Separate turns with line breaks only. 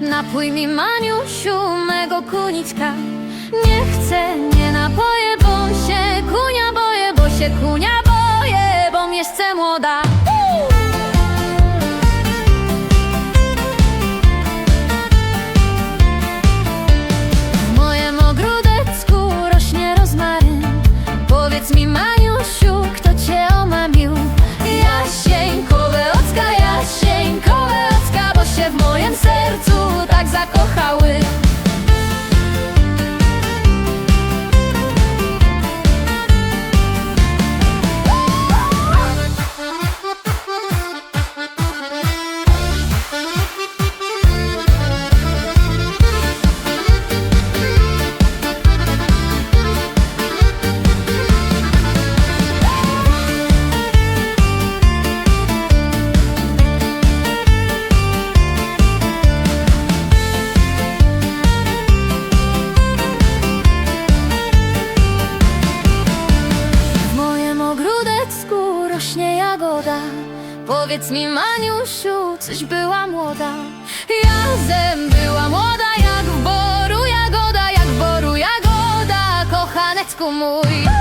Napój mi Maniusiu mego kunicka Nie chcę, nie napoję, bo się kunia boję Bo się kunia boję, bo jeszcze młoda. W mojem ogródecku rośnie rozmaryn. Powiedz mi Maniusiu, kto cię omamił? Jasieńkowe ocka, jasieńkowe ocka Bo się w moim sercu Powiedz mi Maniusiu, coś była młoda. Jazem była młoda jak w boru jagoda Jak w boru jagoda, kochanecku mój